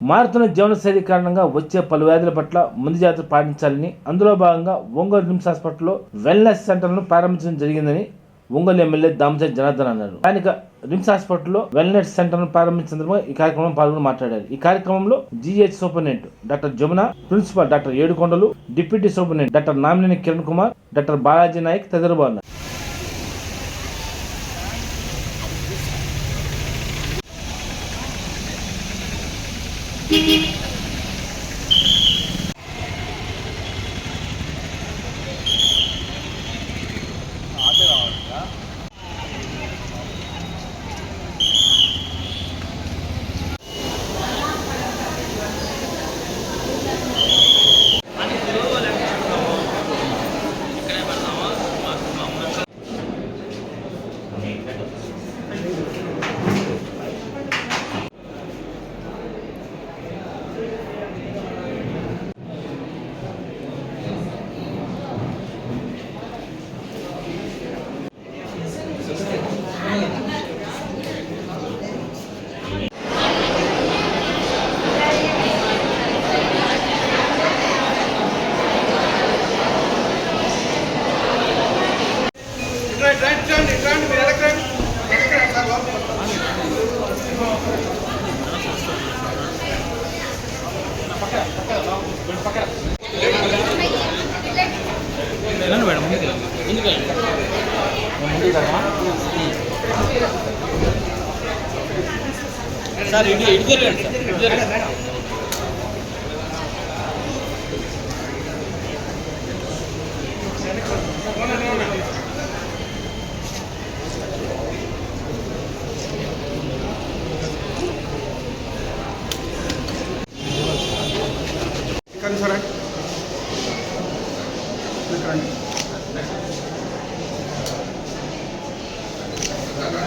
మారుతున్న జీవనశైలి కారణంగా వచ్చే పలు వ్యాధుల పట్ల ముందు జాగ్రత్త పాటించాలని అందులో భాగంగా ఒంగోలు నిమ్స్ హాస్పిటల్లో వెల్నెస్ సెంటర్ను ప్రారంభించడం జరిగిందని ఒంగోలు ఎమ్మెల్యే దామచర్ జనార్దన్ అన్నారు. స్థానిక రిమ్స్ హాస్పిటల్లో వెల్నెస్ సెంటర్ను ప్రారంభించిన సందర్భంగా ఈ కార్యక్రమంలో పాల్గొని మాట్లాడారు. ఈ కార్యక్రమంలో GH superintendent doctor Jamuna principal doctor Yedukondalu deputy superintendent doctor Namineni Kiran Kumar doctor Balaji Naik తదితరులు ఉన్నారు రైట్ రైట్ రండి రండి మీరు ఎడకు రండి ఎడకు రండి సార్ లోపలికి. వెళ్ళండి మేడం ముందుకు ముందుకు ముందుకు సార్ ఇటు ఇటు జరగండి సార్ ఇటు జరగండి ఇక్కడ సార్ ఇక్కడ రండి. సార్ ఒక రోజులు ఏంటంటే మనకి ఆంకాలజీ జరుగుతుంది క్యాన్సర్ స్క్రీనింగ్ రెండు రోజులు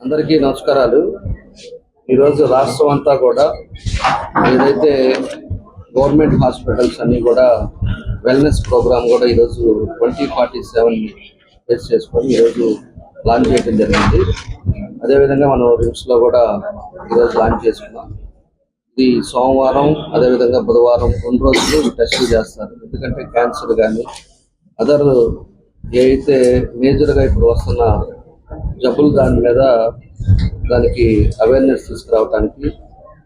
అందరికీ నమస్కారాలు. ఈరోజు రాష్ట్రం అంతా కూడా ఏదైతే గవర్నమెంట్ హాస్పిటల్స్ అన్ని కూడా వెల్నెస్ ప్రోగ్రామ్ కూడా ఈరోజు ట్వంటీ ఫార్టీ సెవెన్ బేస్ చేసుకొని ఈరోజు లాంచ్ చేయడం జరిగింది. అదేవిధంగా మనం రిమ్స్లో కూడా ఈరోజు లాంచ్ చేసుకున్నాం. ఇది సోమవారం అదేవిధంగా బుధవారం రెండు రోజులు టెస్టులు చేస్తారు. ఎందుకంటే క్యాన్సర్ కానీ అదర్ ఏదైతే మేజర్గా ఇప్పుడు వస్తున్న జబ్బులు దాని మీద దానికి అవేర్నెస్ తీసుకురావడానికి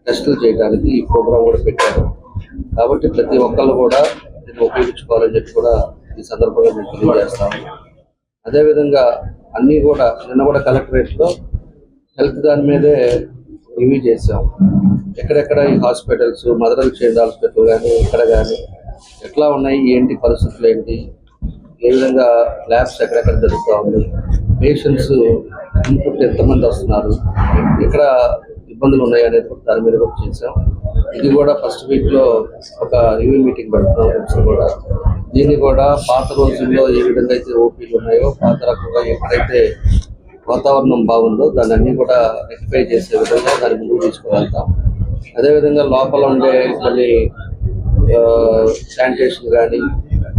టెస్టులు చేయడానికి ఈ ప్రోగ్రామ్ కూడా పెట్టారు. కాబట్టి ప్రతి ఒక్కళ్ళు కూడా దీన్ని ఉపయోగించుకోవాలని చెప్పి కూడా ఈ సందర్భంగా మేము తెలియజేస్తాము. అదేవిధంగా అన్నీ కూడా నిన్న కూడా కలెక్టరేట్లో హెల్త్ దాని మీదే ఇవి చేసాం ఎక్కడెక్కడ ఈ హాస్పిటల్స్ మదరల్ చైల్డ్ హాస్పిటల్ కానీ ఇక్కడ కానీ ఎట్లా ఉన్నాయి ఏంటి పరిస్థితులు ఏంటి ఏ విధంగా ల్యాబ్స్ ఎక్కడెక్కడ జరుగుతూ ఉంది పేషెంట్స్ ఇన్పుట్ ఎంతమంది వస్తున్నారు ఎక్కడ ఇబ్బందులు ఉన్నాయి అనేది కూడా దాని మీద కూడా చేసాం ఇది కూడా ఫస్ట్ వీక్లో ఒక రివ్యూ మీటింగ్ పెడుతున్నాం కూడా. దీన్ని కూడా పాత రోజుల్లో ఏ విధంగా అయితే ఓపీలు ఉన్నాయో పాత రకంగా ఎప్పుడైతే వాతావరణం బాగుందో దాన్ని అన్ని కూడా రెక్టిఫై చేసే విధంగా దాన్ని ముందుకు తీసుకువెళ్తాం. అదేవిధంగా లోపల ఉండే కొన్ని శానిటేషన్ కానీ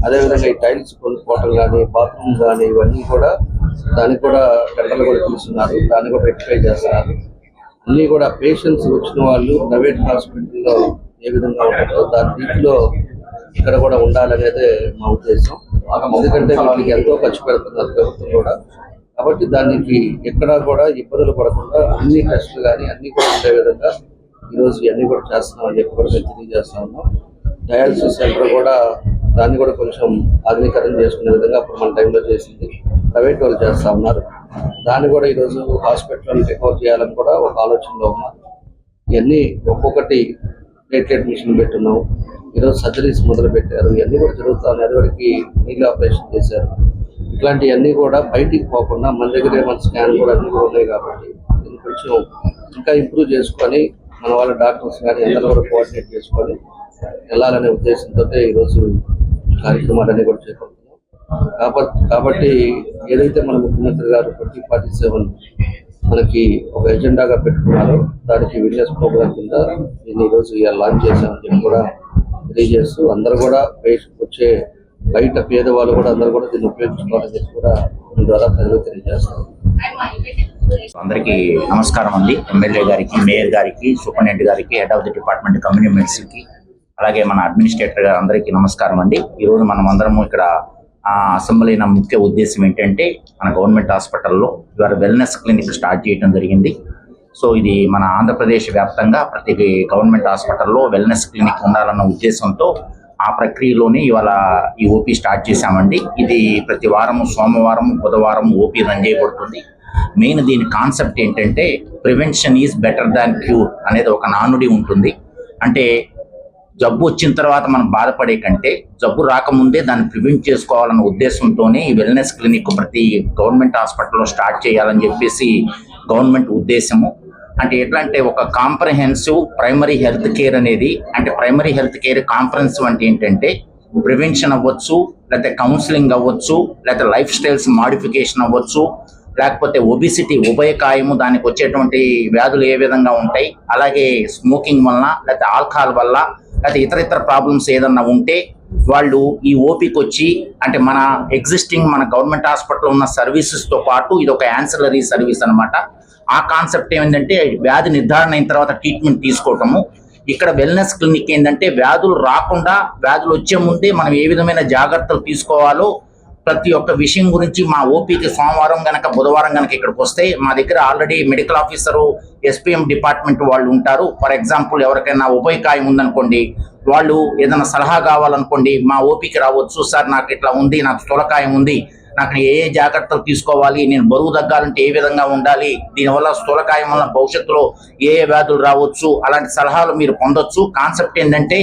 అదేవిధంగా ఈ టైల్స్ కొనుక్కోవటం కానీ బాత్రూమ్ కానీ ఇవన్నీ కూడా దానికి కూడా టెండర్లు కూడా తీసుకున్నారు దాన్ని కూడా రెక్టిఫై చేస్తున్నారు. అన్నీ కూడా పేషెంట్స్ వచ్చిన వాళ్ళు ప్రైవేట్ హాస్పిటల్లో ఏ విధంగా ఉంటుందో దాని రీతిలో ఇక్కడ కూడా ఉండాలనేదే మా ఉద్దేశం. ఎందుకంటే వాళ్ళకి ఎంతో ఖర్చు పెడుతున్నారు ప్రభుత్వం కూడా. కాబట్టి దానికి ఎక్కడా కూడా ఇబ్బందులు పడకుండా అన్ని టెస్టులు కానీ అన్ని కూడా ఉండే విధంగా ఈరోజు ఇవన్నీ కూడా చేస్తున్నామని చెప్పి కూడా మేము తెలియజేస్తా ఉన్నాం. డయాలసిస్ సెంటర్ కూడా దాన్ని కూడా కొంచెం ఆధునీకరణ చేసుకునే విధంగా అప్పుడు మన టైంలో చేసింది. ప్రైవేట్ వాళ్ళు చేస్తా ఉన్నారు. దాన్ని కూడా ఈరోజు హాస్పిటల్ టేక్అవుట్ చేయాలని కూడా ఒక ఆలోచనలో ఉన్నారు ఇవన్నీ ఒక్కొక్కటి ప్లేట్లెట్ మిషన్ పెట్టున్నాం. ఈరోజు సర్జరీస్ మొదలు పెట్టారు ఇవన్నీ కూడా జరుగుతూ ఉన్నాయి అదివరకు నీళ్ళు ఆపరేషన్ చేశారు. ఇట్లాంటివన్నీ కూడా బయటికి పోకుండా మన దగ్గరే మన స్కాన్ కూడా అన్ని కూడా ఉన్నాయి కాబట్టి దీన్ని కొంచెం ఇంకా ఇంప్రూవ్ చేసుకొని మన వాళ్ళ డాక్టర్స్ కానీ అందరూ కూడా కోఆర్డినేట్ చేసుకొని వెళ్ళాలనే ఉద్దేశంతో ఈరోజు కార్యక్రమాలన్నీ కూడా చేపడుతున్నాం. కాబట్టి కాబట్టి ఏదైతే మన ముఖ్యమంత్రి గారు ట్వంటీ ఫార్టీ సెవెన్ మనకి ఒక ఎజెండాగా పెట్టుకున్నారు దానికి విలేజ్ ప్రోగ్రామ్ కింద నేను ఈరోజు ఇలా లాంచ్ చేశామని చెప్పి కూడా తెలియజేస్తూ అందరూ కూడా వచ్చే బయట పేదవాళ్ళు కూడా అందరూ కూడా దీన్ని ఉపయోగించుకోవాలని చెప్పి కూడా దీని ద్వారా ప్రజలు తెలియజేస్తారు అందరికీ నమస్కారం అండి. ఎమ్మెల్యే గారికి మేయర్ గారికి సూపరింటెండెంట్ గారికి హెడ్ ఆఫ్ ది డిపార్ట్మెంట్ కమ్యూనిమెంట్స్కి అలాగే మన అడ్మినిస్ట్రేటర్ గారు అందరికీ నమస్కారం అండి. ఈరోజు మనం అందరము ఇక్కడ ఆ, అసెంబ్లీ నా ముఖ్య ఉద్దేశం ఏంటంటే మన గవర్నమెంట్ హాస్పిటల్లో ఇవాళ వెల్నెస్ క్లినిక్ స్టార్ట్ చేయడం జరిగింది. సో ఇది మన ఆంధ్రప్రదేశ్ వ్యాప్తంగా ప్రతి గవర్నమెంట్ హాస్పిటల్లో వెల్నెస్ క్లినిక్ ఉండాలన్న ఉద్దేశంతో ఆ ప్రక్రియలోనే ఇవాళ ఈ ఓపీ స్టార్ట్ చేశామండి. ఇది ప్రతి వారము సోమవారం బుధవారం ఓపీ రన్ చేయబడుతుంది. మెయిన్ దీని కాన్సెప్ట్ ఏంటంటే prevention is better than cure అనేది ఒక నానుడి ఉంటుంది. అంటే జబ్బు వచ్చిన తర్వాత మనం బాధపడే కంటే జబ్బు రాకముందే దాన్ని ప్రివెంట్ చేసుకోవాలన్న ఉద్దేశంతోనే ఈ వెల్నెస్ క్లినిక్ ప్రతి గవర్నమెంట్ హాస్పిటల్లో స్టార్ట్ చేయాలని చెప్పేసి గవర్నమెంట్ ఉద్దేశము. అంటే ఎట్లా అంటే ఒక కాంప్రహెన్సివ్ ప్రైమరీ హెల్త్ కేర్ అనేది అంటే ప్రైమరీ హెల్త్ కేర్ కాంప్రహెన్సివ్ అంటే ఏంటంటే ప్రివెన్షన్ అవ్వచ్చు లేకపోతే కౌన్సిలింగ్ అవ్వచ్చు లేకపోతే లైఫ్ స్టైల్స్ మాడిఫికేషన్ అవ్వచ్చు లేకపోతే ఒబిసిటీ ఉభయకాయము దానికి వచ్చేటువంటి వ్యాధులు ఏ విధంగా ఉంటాయి అలాగే స్మోకింగ్ వలన లేకపోతే ఆల్కహాల్ వల్ల లేకపోతే ఇతర ఇతర ప్రాబ్లమ్స్ ఏదన్నా ఉంటే వాళ్ళు ఈ ఓపిక వచ్చి అంటే మన ఎగ్జిస్టింగ్ మన గవర్నమెంట్ హాస్పిటల్ ఉన్న సర్వీసెస్తో పాటు ఇది ఒక యాన్సలరీ సర్వీస్ అన్నమాట. ఆ కాన్సెప్ట్ ఏమిటంటే వ్యాధి నిర్ధారణ అయిన తర్వాత ట్రీట్మెంట్ తీసుకోవటము. ఇక్కడ వెల్నెస్ క్లినిక్ ఏంటంటే వ్యాధులు రాకుండా వ్యాధులు వచ్చే ముందే మనం ఏ విధమైన జాగ్రత్తలు తీసుకోవాలో ప్రతి ఒక్క విషయం గురించి మా ఓపీకి సోమవారం గనక బుధవారం గనక ఇక్కడికి వస్తే మా దగ్గర already medical officer SPM department వాళ్ళు ఉంటారు. ఫర్ ఎగ్జాంపుల్ ఎవరికైనా ఉభయకాయం ఉందనుకోండి వాళ్ళు ఏదైనా సలహా కావాలనుకోండి మా ఓపీకి రావచ్చు. సార్ నాకు ఇట్లా ఉంది నాకు స్థూలకాయం ఉంది నాకు ఏ ఏ జాగ్రత్తలు తీసుకోవాలి నేను బరువు తగ్గాలంటే ఏ విధంగా ఉండాలి దీనివల్ల స్థూలకాయం వల్ల భవిష్యత్తులో ఏ ఏ వ్యాధులు రావచ్చు? అలాంటి సలహాలు మీరు పొందొచ్చు. కాన్సెప్ట్ ఏంటంటే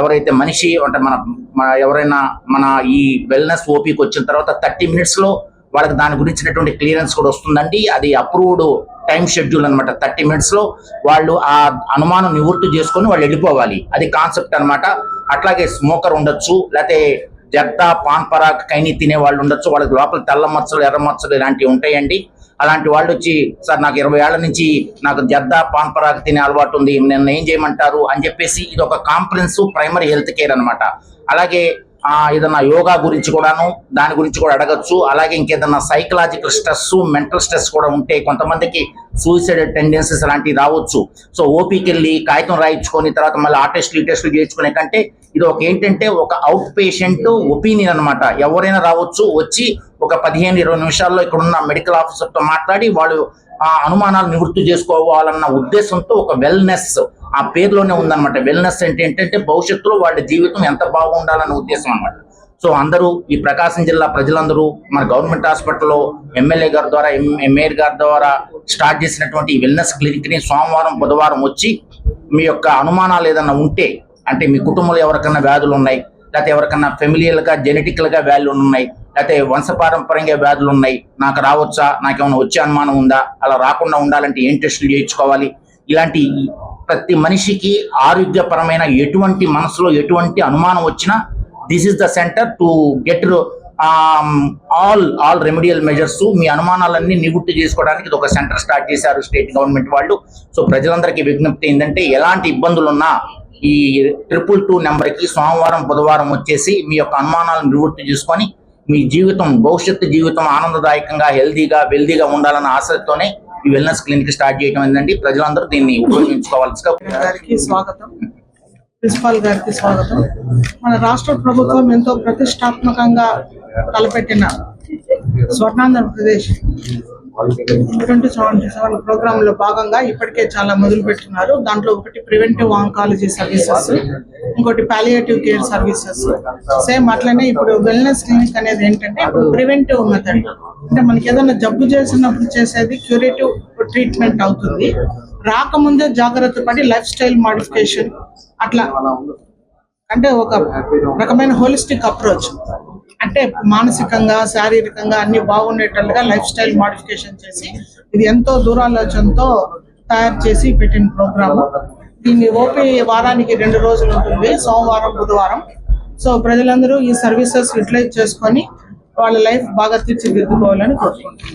ఎవరైతే మనిషి అంటే మన ఎవరైనా మన ఈ వెల్నెస్ ఓపీకి వచ్చిన తర్వాత థర్టీ మినిట్స్లో వాళ్ళకి దాని గురించినటువంటి క్లియరెన్స్ కూడా వస్తుందండి. అది అప్రూవ్డ్ టైం షెడ్యూల్ అనమాట థర్టీ మినిట్స్లో వాళ్ళు ఆ అనుమానం నివృత్తి చేసుకొని వాళ్ళు వెళ్ళిపోవాలి. అది కాన్సెప్ట్ అనమాట అట్లాగే స్మోకర్ ఉండొచ్చు లేకపోతే జర్దా పాన్ పరాగ్ కైని తినే వాళ్ళు ఉండొచ్చు. వాళ్ళకి లోపల తెల్ల మచ్చలు ఎర్ర మచ్చలు ఇలాంటివి ఉంటాయండి. అలాంటి వాళ్ళు వచ్చి సార్ నాకు ఇరవై ఏళ్ళ నుంచి నాకు జద్ద పాన్ పరాగ్ తినే అలవాటు ఉంది. నన్ను ఏం చేయమంటారు? అని చెప్పేసి ఇది ఒక కాంప్రహెన్సివ్ ప్రైమరీ హెల్త్ కేర్ అనమాట అలాగే ఏదన్నా యోగా గురించి కూడాను దాని గురించి కూడా అడగచ్చు. అలాగే ఇంకేదన్నా సైకలాజికల్ స్ట్రెస్ మెంటల్ స్ట్రెస్ కూడా ఉంటే కొంతమందికి సూసైడ్ టెండెన్సీస్ అలాంటివి రావచ్చు. సో ఓపీకి వెళ్ళి కాగితం రాయించుకొని తర్వాత మళ్ళీ ఆ టెస్ట్లు ఈ టెస్ట్లు చేయించుకునే కంటే ఇది ఒక ఏంటంటే ఒక అవుట్ పేషెంట్ ఒపీనియన్ అన్నమాట. ఎవరైనా రావచ్చు వచ్చి ఒక పదిహేను ఇరవై నిమిషాల్లో ఇక్కడ ఉన్న మెడికల్ ఆఫీసర్తో మాట్లాడి వాళ్ళు ఆ అనుమానాలు నివృత్తి చేసుకోవాలన్న ఉద్దేశంతో ఒక వెల్నెస్ ఆ పేరులోనే ఉందన్నమాట. వెల్నెస్ అంటే ఏంటంటే భవిష్యత్తులో వాళ్ళ జీవితం ఎంత బాగుండాలన్న ఉద్దేశం అనమాట సో అందరూ ఈ ప్రకాశం జిల్లా ప్రజలందరూ మన గవర్నమెంట్ హాస్పిటల్లో ఎమ్మెల్యే గారి ద్వారా ఎం- మేయర్ గారి ద్వారా స్టార్ట్ చేసినటువంటి ఈ వెల్నెస్ క్లినిక్ని సోమవారం బుధవారం వచ్చి మీ యొక్క అనుమానాలు ఏదైనా ఉంటే అంటే మీ కుటుంబంలో ఎవరికైనా వ్యాధులు ఉన్నాయి లేకపోతే ఎవరికన్నా ఫెమిలియల్గా జెనెటికల్గా గా వ్యాధులు ఉన్నాయి లేకపోతే వంశపారంపరంగా వ్యాధులు ఉన్నాయి నాకు రావచ్చా నాకేమైనా వచ్చే అనుమానం ఉందా అలా రాకుండా ఉండాలంటే ఏం టెస్టులు చేయించుకోవాలి? ఇలాంటి ప్రతి మనిషికి ఆరోగ్యపరమైన ఎటువంటి మనసులో ఎటువంటి అనుమానం వచ్చినా this is the center to get all all remedial measures మీ అనుమానాలన్నీ నివృత్తి చేసుకోవడానికి ఇది ఒక సెంటర్ స్టార్ట్ చేశారు స్టేట్ గవర్నమెంట్ వాళ్ళు. సో ప్రజలందరికీ విజ్ఞప్తి ఏంటంటే ఎలాంటి ఇబ్బందులు ఉన్నా ఈ ట్రిపుల్ టూ నెంబర్కి సోమవారం బుధవారం వచ్చేసి మీ యొక్క అనుమానాలను నివృత్తి చేసుకొని మీ జీవితం భవిష్యత్తు జీవితం ఆనందదాయకంగా హెల్దీగా వెల్దీగా ఉండాలన్న ఆశతోనే ఈ వెల్నెస్ క్లినిక్ స్టార్ట్ చేయడం ఏంటంటే ప్రజలందరూ దీన్ని ఉపయోగించుకోవాల్సి స్వాగతం. ప్రిన్సిపాల్ గారికి స్వాగతం. మన రాష్ట్ర ప్రభుత్వం ఎంతో ప్రతిష్టాత్మకంగా తలపెట్టిన స్వర్ణాంధ్రప్రదేశ్ రెండు సెవెంటీ సెవెన్ ప్రోగ్రామ్లో భాగంగా ఇప్పటికే చాలా మొదలు పెట్టున్నారు. దాంట్లో ఒకటి ప్రివెంటివ్ ఆంకాలజీ సర్వీసెస్ ఇంకోటి పాలియేటివ్ కేర్ సర్వీసెస్. సేమ్ అట్లనే ఇప్పుడు వెల్నెస్ క్లినిక్ అనేది ఏంటంటే ఇప్పుడు ప్రివెంటివ్ మెథడ్ అంటే మనకి ఏదైనా జబ్బు చేసినప్పుడు చేసేది క్యూరేటివ్ ట్రీట్మెంట్ అవుతుంది. రాకముందే జాగ్రత్త పడి లైఫ్ స్టైల్ మాడిఫికేషన్ అట్లా. అంటే ఒక రకమైన హోలిస్టిక్ అప్రోచ్ అంటే మానసికంగా శారీరకంగా అన్ని బాగుండేటట్లుగా లైఫ్ స్టైల్ మాడిఫికేషన్ చేసి ఇది ఎంతో దూరాలోచనతో తయారు చేసి పెట్టిన ప్రోగ్రాము. దీన్ని ఓపీ వారానికి రెండు రోజులు ఉంటుంది సోమవారం బుధవారం. సో ప్రజలందరూ ఈ సర్వీసెస్ యూటిలైజ్ చేసుకొని వాళ్ళ లైఫ్ బాగా తీర్చిదిద్దుకోవాలని కోరుకుంటున్నాను